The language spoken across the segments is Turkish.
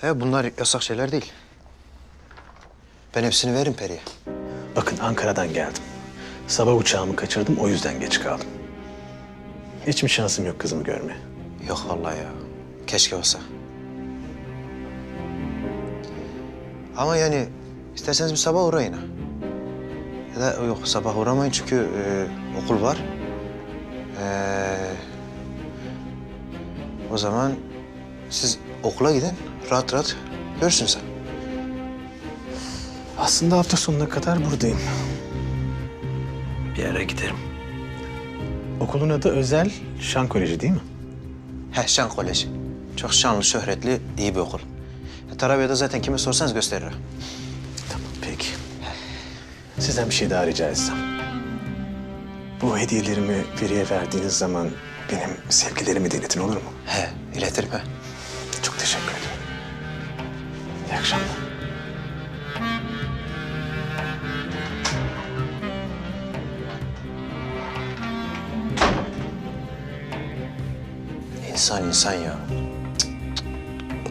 He bunlar yasak şeyler değil. Ben hepsini veririm Peri'ye. Bakın Ankara'dan geldim. Sabah uçağımı kaçırdım o yüzden geç kaldım. Hiç mi şansım yok kızımı görmeye? Yok vallahi ya. Keşke olsa. Ama yani isterseniz bir sabah uğrayın ha. Ya da yok sabah uğramayın çünkü e, okul var. Ee, o zaman siz okula gidin. Rahat rahat görürsün sen. Aslında hafta sonuna kadar buradayım. Bir ara giderim. Okulun adı Özel Şan Koleji değil mi? He Şan Koleji. Çok şanlı, şöhretli, iyi bir okul. E, Tarabya'da zaten kime sorsanız gösterir. Tamam peki. Sizden bir şey daha rica etsem. Bu hediyelerimi Feri'ye verdiğiniz zaman benim sevgilerimi de iletin olur mu? He, iletirim he. Çok teşekkür akşamlar. İnsan insan ya.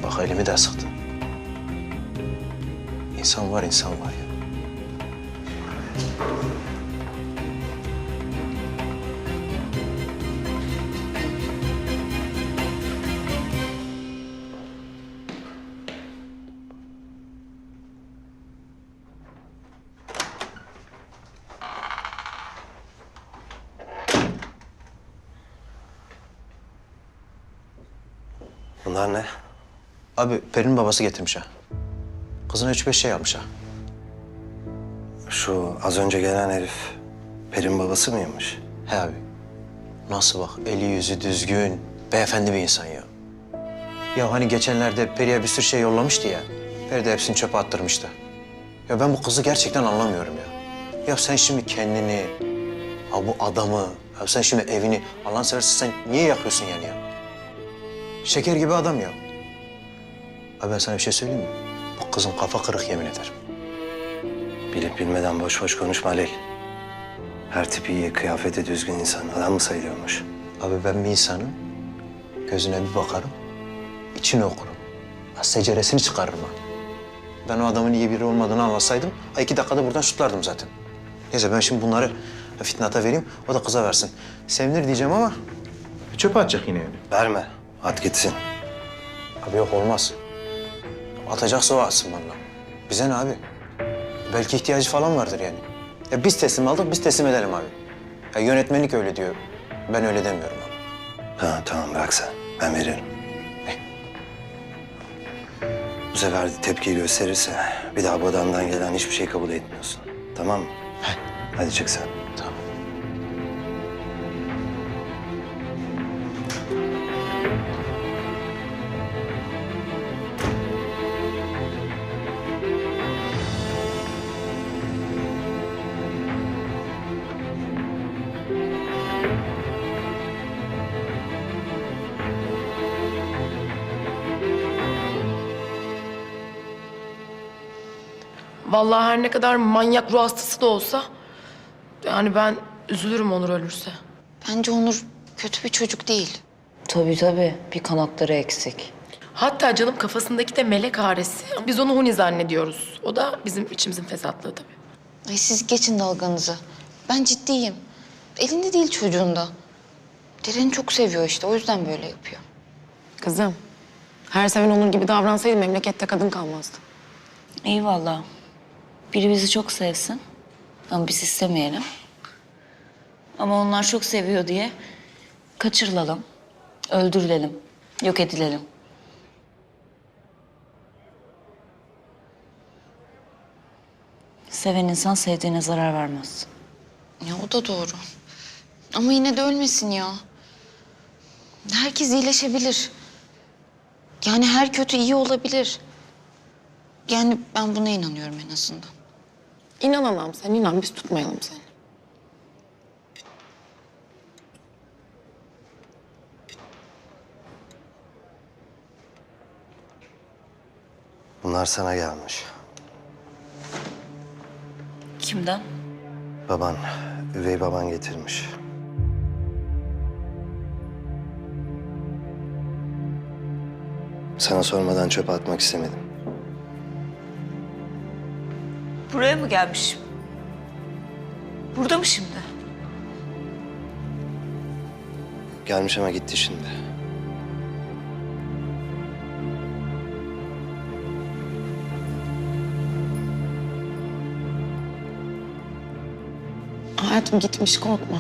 Bak elimi de sıktı. İnsan var, insan var ya. Bunlar ne? Abi Peri'nin babası getirmiş ha. Kızına üç beş şey almış ha. Şu az önce gelen herif Pelin babası mıymış? He abi. Nasıl bak eli yüzü düzgün, beyefendi bir insan ya. Ya hani geçenlerde Peri'ye bir sürü şey yollamıştı ya. Peri de hepsini çöpe attırmıştı. Ya ben bu kızı gerçekten anlamıyorum ya. Ya sen şimdi kendini, ha bu adamı, ya sen şimdi evini, Allah'ını seversen sen niye yakıyorsun yani ya? Şeker gibi adam ya. Abi ben sana bir şey söyleyeyim mi? Bu kızın kafa kırık yemin ederim. Bilip bilmeden boş boş konuşma Halil. Her tipi iyi, kıyafeti düzgün insan adam mı sayılıyormuş? Abi ben bir insanın gözüne bir bakarım, içini okurum. Seceresini çıkarırım ha. Ben o adamın iyi biri olmadığını anlasaydım, ha, iki dakikada buradan şutlardım zaten. Neyse ben şimdi bunları Fitnat'a vereyim, o da kıza versin. Sevinir diyeceğim ama çöpe atacak yine yani. Verme, at gitsin. Abi yok olmaz. Atacaksa o atsın valla. Bize ne abi? Belki ihtiyacı falan vardır yani. Ya biz teslim aldık, biz teslim edelim abi. Ya yönetmenlik öyle diyor. Ben öyle demiyorum abi. Ha, tamam bırak sen. Ben veririm. Bu sefer de tepkiyi gösterirse bir daha bu adamdan gelen hiçbir şey kabul etmiyorsun. Tamam mı? Hadi çık sen. Vallahi her ne kadar manyak ruh hastası da olsa... ...yani ben üzülürüm Onur ölürse. Bence Onur kötü bir çocuk değil. Tabii tabii. Bir kanatları eksik. Hatta canım kafasındaki de melek haresi. Biz onu Huni zannediyoruz. O da bizim içimizin fesatlığı tabii. Ay siz geçin dalganızı. Ben ciddiyim. Elinde değil çocuğunda. Deren'i çok seviyor işte. O yüzden böyle yapıyor. Kızım, her seven Onur gibi davransaydı memlekette kadın kalmazdı. Eyvallah. Biri bizi çok sevsin. Ama biz istemeyelim. Ama onlar çok seviyor diye kaçırılalım, öldürülelim, yok edilelim. Seven insan sevdiğine zarar vermez. Ya o da doğru. Ama yine de ölmesin ya. Herkes iyileşebilir. Yani her kötü iyi olabilir. Yani ben buna inanıyorum en azından. İnan anam sen inan biz tutmayalım seni. Bunlar sana gelmiş. Kimden? Baban, üvey baban getirmiş. Sana sormadan çöpe atmak istemedim. Buraya mı gelmişim? Burada mı şimdi? Gelmiş ama gitti şimdi. Hayatım gitmiş korkma.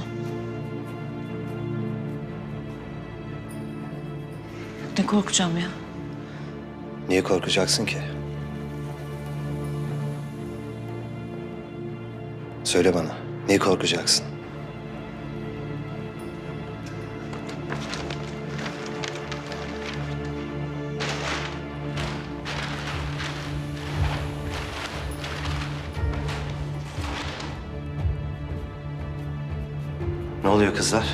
Ne korkacağım ya? Niye korkacaksın ki? Söyle bana. Niye korkacaksın? Ne oluyor kızlar?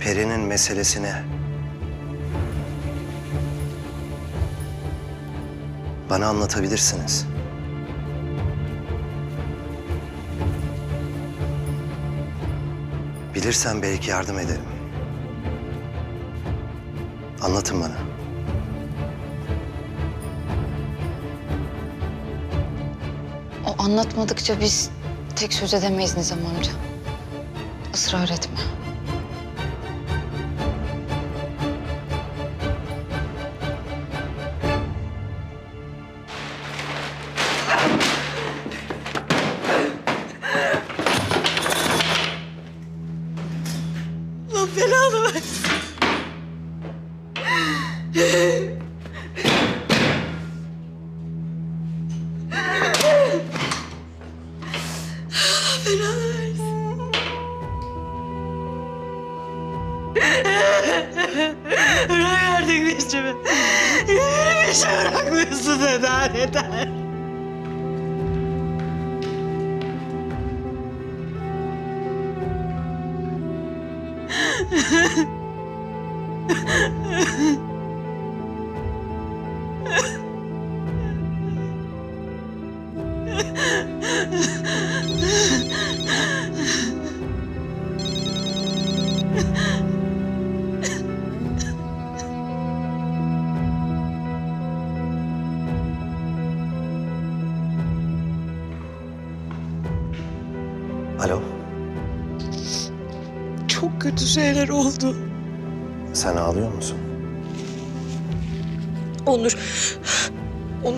Peri'nin meselesine bana anlatabilirsiniz. Bilirsen belki yardım ederim. Anlatın bana. O anlatmadıkça biz tek söz edemeyiz Nizam amca. Israr etme. 呵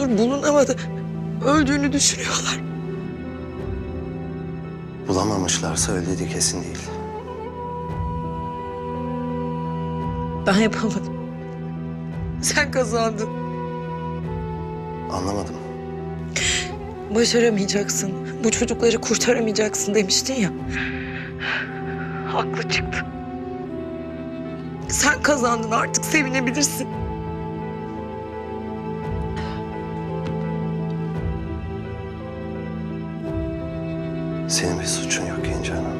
Onur bulunamadı. Öldüğünü düşünüyorlar. Bulamamışlarsa öldüğü kesin değil. Ben yapamadım. Sen kazandın. Anlamadım. Başaramayacaksın. Bu çocukları kurtaramayacaksın demiştin ya. Haklı çıktı. Sen kazandın artık sevinebilirsin. Senin bir suçun yok Genç Hanım.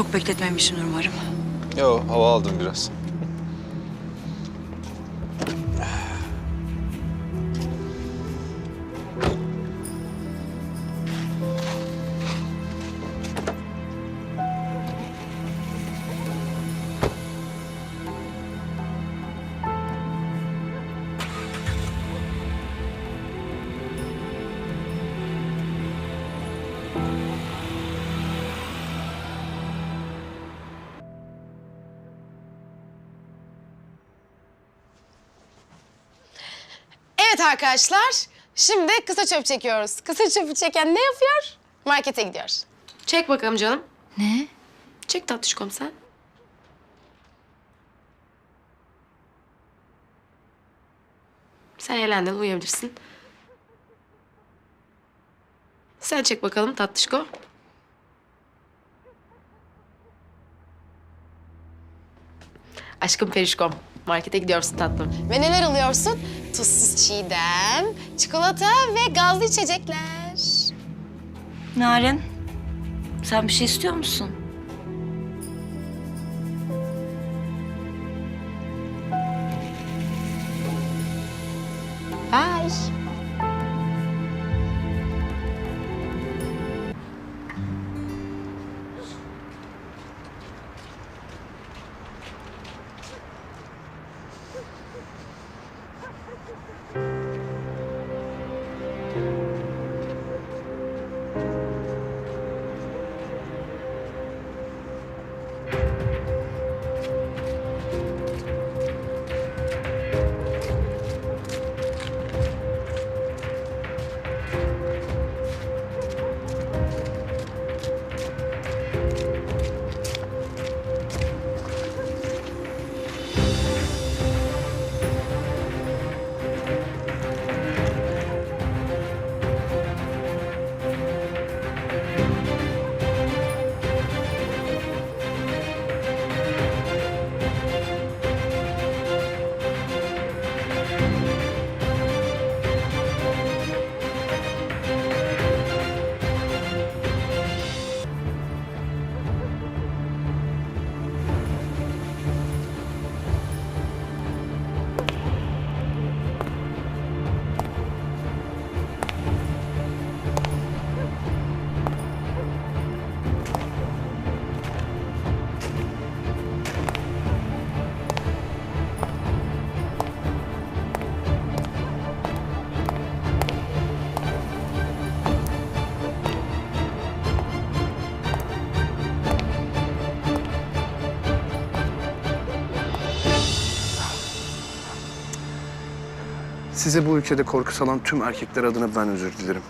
Çok bekletmemişim umarım. Yo, hava aldım biraz. Evet arkadaşlar, şimdi kısa çöp çekiyoruz. Kısa çöpü çeken ne yapıyor? Markete gidiyor. Çek bakalım canım. Ne? Çek tatlışkom sen. Sen eğlendin, uyuyabilirsin. Sen çek bakalım tatlışko. Aşkım perişkom. Markete gidiyorsun tatlım. Ve neler alıyorsun? Tuzsuz çiğdem, çikolata ve gazlı içecekler. Narin, sen bir şey istiyor musun? Size bu ülkede korku salan tüm erkekler adına ben özür dilerim.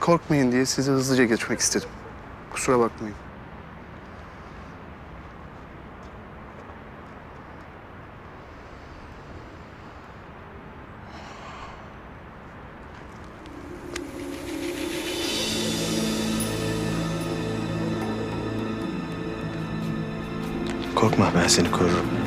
Korkmayın diye sizi hızlıca geçmek istedim. Kusura bakmayın. Korkma ben seni korurum.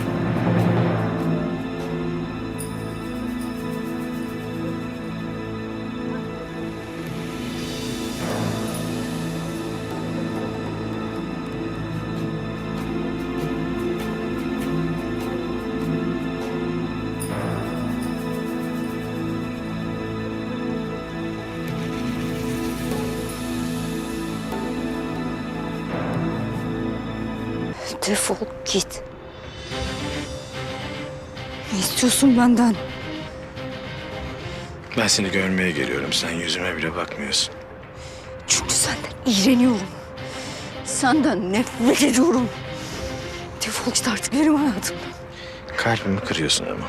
Defol git. Ne istiyorsun benden? Ben seni görmeye geliyorum. Sen yüzüme bile bakmıyorsun. Çünkü senden iğreniyorum. Senden nefret ediyorum. Defol git artık benim hayatımdan. Kalbimi kırıyorsun ama.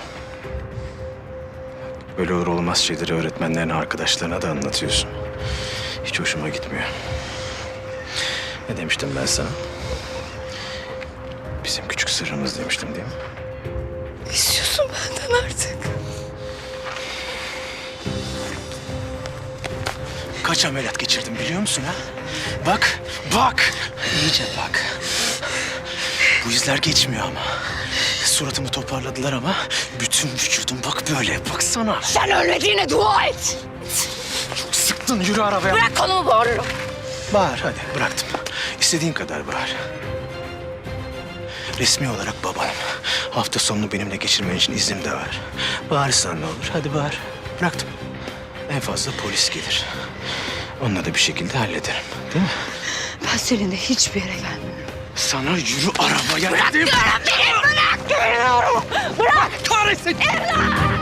Böyle olur olmaz şeyleri öğretmenlerine, arkadaşlarına da anlatıyorsun. Hiç hoşuma gitmiyor. Ne demiştim ben sana? Bizim küçük sırrımız demiştim değil mi? Ne istiyorsun benden artık? Kaç ameliyat geçirdim biliyor musun ha? Bak, bak. İyice bak. Bu izler geçmiyor ama. Suratımı toparladılar ama bütün vücudum bak böyle. Baksana. Sen ölmediğine dua et. Çok sıktın yürü arabaya. Bırak kolumu bağırırım. Bağır hadi bıraktım. İstediğin kadar bağır. Resmi olarak babanım. Hafta sonunu benimle geçirmen için iznim de var. Bağırırsan ne olur? Hadi bağır. Bıraktım. En fazla polis gelir. Onunla da bir şekilde hallederim. Değil mi? Ben seninle hiçbir yere gelmiyorum. Sana yürü arabaya Bırak diyorum beni bırak diyorum. Bırak. Kahretsin. Aa!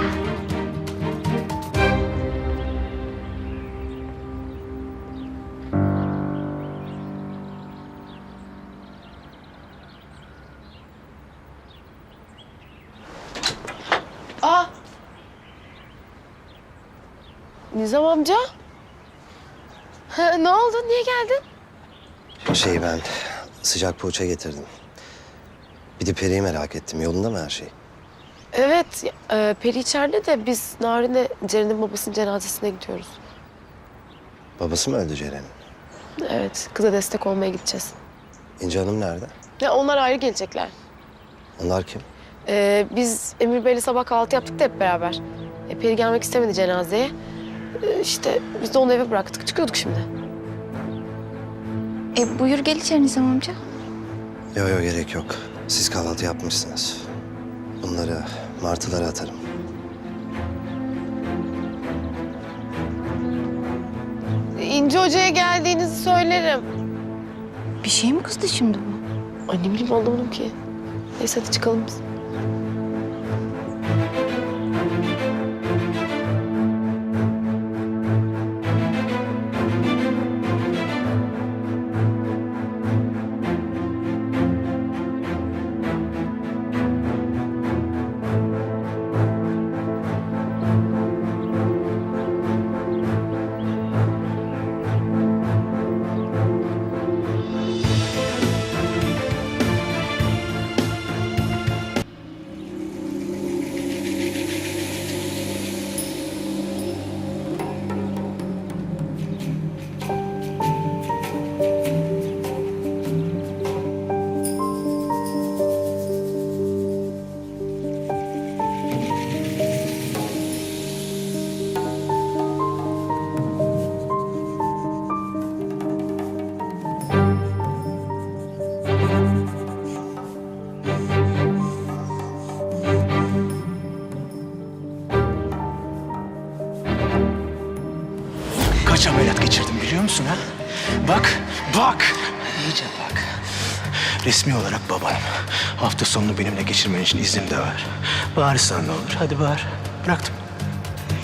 Nizam amca. Ha, ne oldu? Niye geldin? Şey ben sıcak poğaça getirdim. Bir de Peri'yi merak ettim. Yolunda mı her şey? Evet, e, Peri içeride de biz Narin'e Ceren'in babasının cenazesine gidiyoruz. Babası mı öldü Ceren'in? Evet, kıza destek olmaya gideceğiz. İnci Hanım nerede? Ya onlar ayrı gelecekler. Onlar kim? Ee, biz Emir Bey'le sabah kahvaltı yaptık da hep beraber. E, Peri gelmek istemedi cenazeye. E, işte biz de onu eve bıraktık. Çıkıyorduk şimdi. E buyur gel içeri Nizam amca. Yok yok gerek yok. Siz kahvaltı yapmışsınız. Bunları martılara atarım. İnci Hoca'ya geldiğinizi söylerim. Bir şey mi kızdı şimdi bu? Ay ne bileyim anlamadım ki. Neyse hadi çıkalım biz. Kaç ameliyat geçirdim biliyor musun ha? Bak, bak. İyice bak. Resmi olarak babanım. Hafta sonunu benimle geçirmen için iznim de var. Bağırırsan ne olur? Hadi bağır. Bıraktım.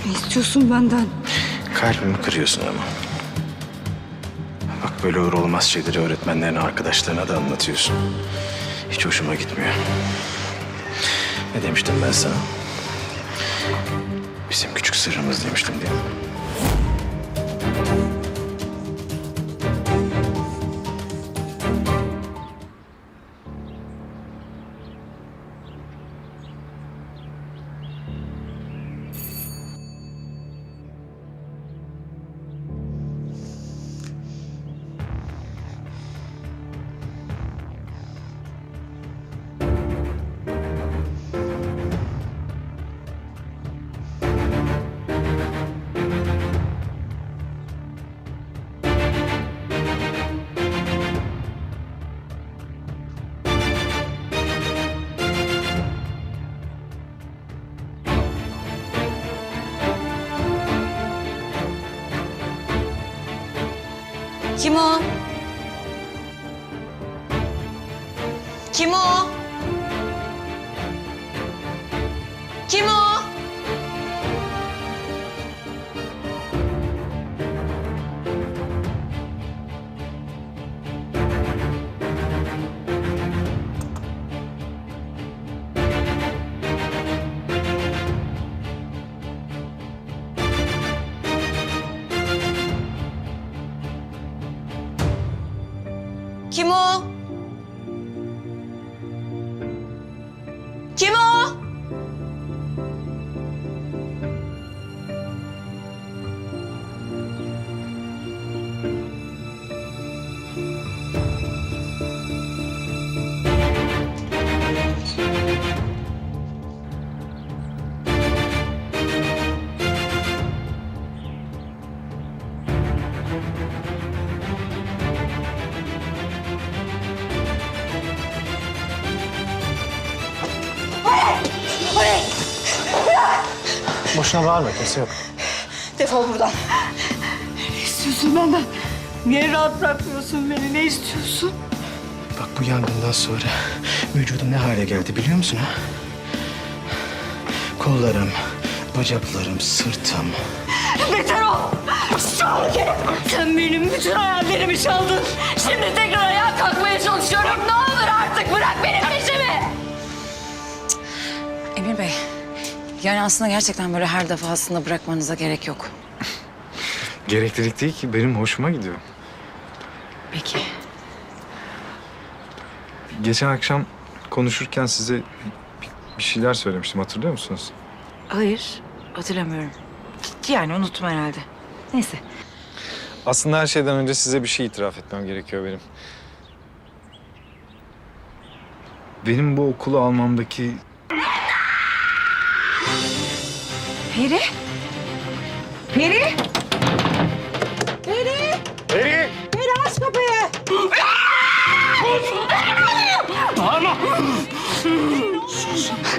Ne istiyorsun benden? Kalbimi kırıyorsun ama. Bak böyle olur olmaz şeyleri öğretmenlerine, arkadaşlarına da anlatıyorsun. Hiç hoşuma gitmiyor. Ne demiştim ben sana? Bizim küçük sırrımız demiştim değil mi? Bye. Kim o? Boşuna bağırma, kimse yok. Defol buradan. Ne istiyorsun benden? Niye rahat bırakmıyorsun beni? Ne istiyorsun? Bak bu yangından sonra vücudum ne hale geldi biliyor musun ha? Kollarım, bacaklarım, sırtım. Beter ol! Gel! Sen benim bütün hayallerimi çaldın. Şimdi tekrar ayağa kalkmaya çalışıyorum. Yani aslında gerçekten böyle her defasında bırakmanıza gerek yok. Gereklilik değil ki benim hoşuma gidiyor. Peki. Geçen akşam konuşurken size bir- bir şeyler söylemiştim hatırlıyor musunuz? Hayır, hatırlamıyorum. Yani unuttum herhalde. Neyse. Aslında her şeyden önce size bir şey itiraf etmem gerekiyor benim. Benim bu okulu almamdaki Peri? Peri?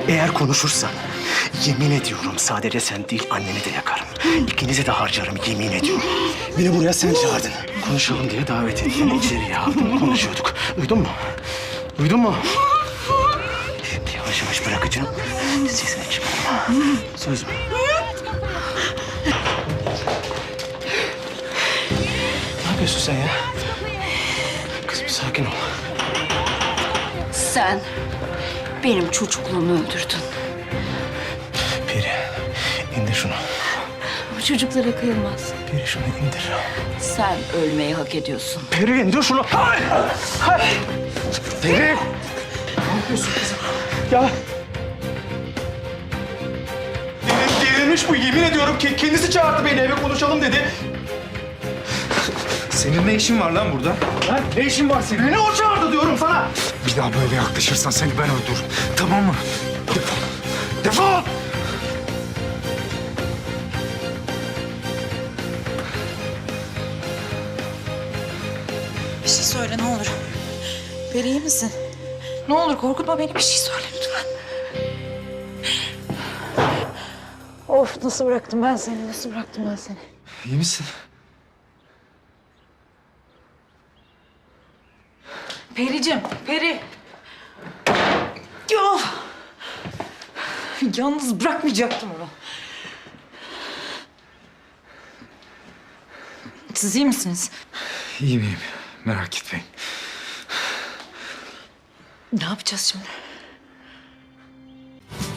Eğer konuşursan yemin ediyorum sadece sen değil anneni de yakarım. İkinizi de harcarım yemin ediyorum. Beni buraya sen çağırdın. Konuşalım diye davet ettin. İçeriye aldın konuşuyorduk. Duydun mu? Duydun mu? Yavaş yavaş bırakacağım. Sesini çıkarma. Söz mü? Yapıyorsun sen ya? Kızım sakin ol. Sen benim çocukluğumu öldürdün. Peri indir şunu. Bu çocuklara kıyılmaz. Peri şunu indir. Sen ölmeyi hak ediyorsun. Peri indir şunu. Hayır. Hayır. Peri. Ne yapıyorsun kızım? Ya. Delirmiş bu yemin ediyorum ki kendisi çağırdı beni eve konuşalım dedi. Senin ne işin var lan burada? Lan ne işin var senin? Beni o çağırdı diyorum sana. Bir daha böyle yaklaşırsan seni ben öldürürüm. Tamam mı? Defol. Defol! Bir şey söyle ne olur. Peri iyi misin? Ne olur korkutma beni bir şey söyle lütfen. Of nasıl bıraktım ben seni, nasıl bıraktım ben seni? İyi misin? Pericim, Peri. Of! Yalnız bırakmayacaktım onu. Siz iyi misiniz? İyi miyim? Merak etmeyin. Ne yapacağız şimdi?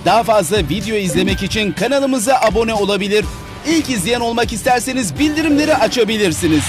Daha fazla video izlemek için kanalımıza abone olabilir. İlk izleyen olmak isterseniz bildirimleri açabilirsiniz.